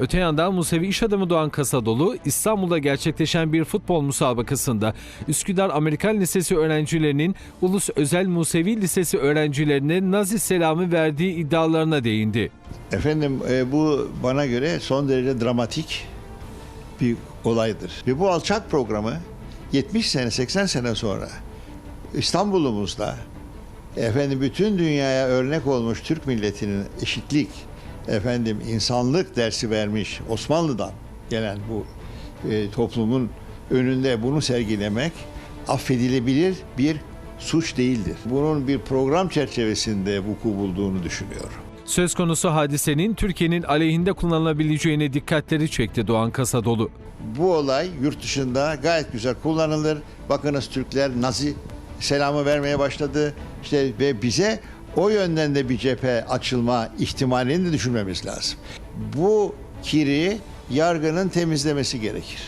Öte yandan Musevi iş adamı Doğan Kasadolu İstanbul'da gerçekleşen bir futbol musabakasında Üsküdar Amerikan Lisesi öğrencilerinin Ulus Özel Musevi Lisesi öğrencilerine Nazi selamı verdiği iddialarına değindi. Efendim e, bu bana göre son derece dramatik bir olaydır. Ve bu alçak programı 70 sene 80 sene sonra İstanbul'umuzda efendim bütün dünyaya örnek olmuş Türk milletinin eşitlik, efendim insanlık dersi vermiş Osmanlı'dan gelen bu e, toplumun önünde bunu sergilemek affedilebilir bir suç değildir. Bunun bir program çerçevesinde vuku bulduğunu düşünüyorum. Söz konusu hadisenin Türkiye'nin aleyhinde kullanılabileceğine dikkatleri çekti Doğan Kasadolu. Bu olay yurt dışında gayet güzel kullanılır. Bakınız Türkler Nazi selamı vermeye başladı. İşte ve bize o yönden de bir cephe açılma ihtimalini de düşünmemiz lazım. Bu kiri yargının temizlemesi gerekir.